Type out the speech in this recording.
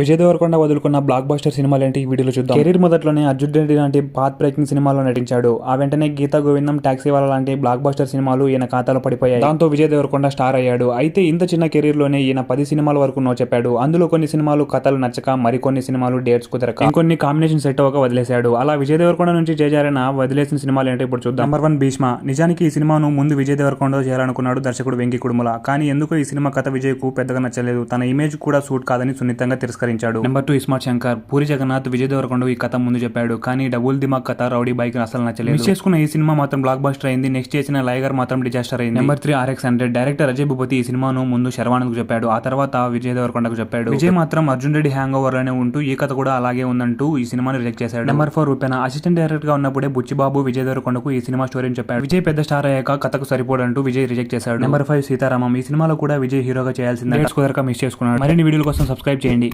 విజయ్ దేవరకొండ వదులుకున్న blockbuster సినిమాలు ఏంటి ఈ వీడియోలో చూద్దాం. కెరీర్ మొదట్లోనే అర్జున్ రెడ్డి లాంటి పాత్ బ్రేకింగ్ సినిమాలో నటించాడు. ఆ వెంటనే గీతా గోవిందం టాక్సీ వాళ్ళ లాంటి బ్లాక్ బస్టర్ సినిమాలు ఈయన ఖాతాలో పడిపోయాయి. దాంతో విజయ్ దేవరకొండ స్టార్ అయ్యాడు. అయితే ఇంత చిన్న కెరీర్లోనే ఈయన పది సినిమాల వరకు నో చెప్పాడు. అందులో కొన్ని సినిమాలు కథలు నచ్చక మరికొన్ని సినిమాలు డేట్స్ కుదరక ఇంకొన్ని కాంబినేషన్ సెట్ అవ్వక వదిలేశాడు. అలా విజయ్ దేవరకొండ నుంచి చేజారిన వదిలేసిన సినిమాలు ఏంటో ఇప్పుడు చూద్దాం. Number one Bheeshma. నిజానికి ఈ సినిమాను ముందు విజయ్ దేవరకొండ చేయాలనుకున్నాడు దర్శకుడు వెంకి కుడుముల. కానీ ఎందుకో ఈ సినిమా కథ విజయ్కు పెద్దగా నచ్చలేదు. తన ఇమేజ్ కూడా సూట్ కాదని సున్నితంగా తిరస్కరించాడు. నెంబర్ టూ ఇస్మార్ట్ శంకర్ పూరి జగన్నాథ్ విజయ్ దేవరకొండ ఈ కథ ముందు చెప్పాడు కానీ డబుల్ దిమాగ్ కథ రౌడీ బైక్ అసలు నచ్చలేదు. మిస్ చేసుకున్న ఈ సినిమా మాత్రం బ్లాక్ బస్టర్ అయింది నెక్స్ట్ చేసిన లైగర్ మాత్రం డిజాస్టర్ అయింది. Number three RX hundred director Ajay Bhupathi ఈ సినిమాను ముందు శర్వానంద్కు చెప్పాడు ఆ తర్వాత విజయ్ దేవరకొండకు చెప్పాడు. విజయ్ మాత్రం అర్జున్ రెడ్డి హ్యాంగ్ ఓవర్లోనే ఉంటూ ఈ కథ కూడా అలాగే ఉందంటూ ఈ సినిమాని రిజెక్ట్ చేశాడు. నెంబర్ ఫోర్ రూపేనా అసిస్టెంట్ డైరెక్టర్గా ఉన్నప్పుడే బుచ్చిబాబు విజయ్ దేవరకొండకు ఈ సినిమా స్టోరీని చెప్పాడు. విజయ్ పెద్ద స్టార్ అయ్యాక కథకు సరిపోడంటూ విజయ్ రిజెక్ట్ చేశాడు. నెంబర్ ఫైవ్ సీతారామం ఈ సినిమాలో కూడా విజయ్ హీరోగా చేయాల్సిందే. కుదరక మిస్ చేసుకున్నాడు. మరిన్ని వీడియోల కోసం సబ్స్క్రైబ్ చేయండి.